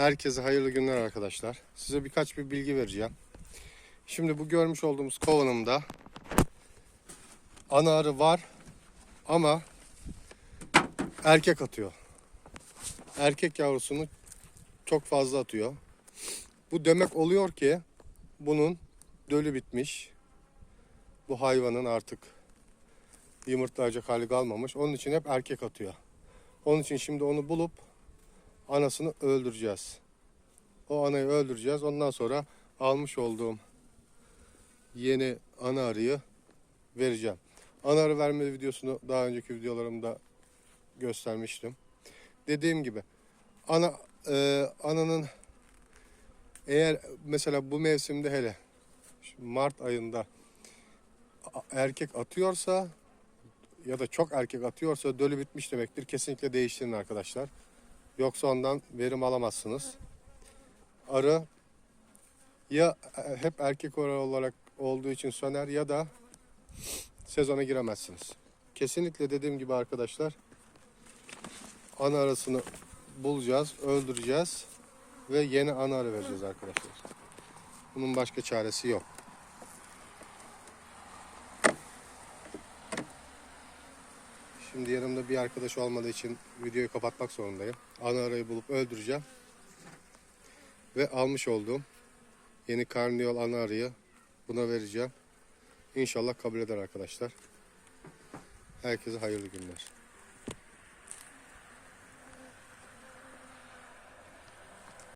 Herkese hayırlı günler arkadaşlar. Size birkaç bir bilgi vereceğim. Şimdi bu görmüş olduğumuz kovanımda ana arı var ama erkek atıyor. Erkek yavrusunu çok fazla atıyor. Bu demek oluyor ki bunun dölü bitmiş. Bu hayvanın artık yumurtlayacak hali kalmamış. Onun için hep erkek atıyor. Onun için şimdi onu bulup anasını öldüreceğiz. O anayı öldüreceğiz. Ondan sonra almış olduğum yeni ana arıyı vereceğim. Ana arı verme videosunu daha önceki videolarımda göstermiştim. Dediğim gibi ana e, ananın eğer mesela bu mevsimde hele Mart ayında erkek atıyorsa ya da çok erkek atıyorsa dölü bitmiş demektir. Kesinlikle değiştirin arkadaşlar. Yoksa ondan verim alamazsınız. Arı ya e, hep erkek arı olarak olduğu için söner ya da sezona giremezsiniz. Kesinlikle dediğim gibi arkadaşlar ana arasını bulacağız, öldüreceğiz ve yeni ana arı vereceğiz arkadaşlar. Bunun başka çaresi yok. Şimdi yanımda bir arkadaş olmadığı için videoyu kapatmak zorundayım. Ana arayı bulup öldüreceğim. Ve almış olduğum yeni karniyol ana arıyı buna vereceğim. İnşallah kabul eder arkadaşlar. Herkese hayırlı günler.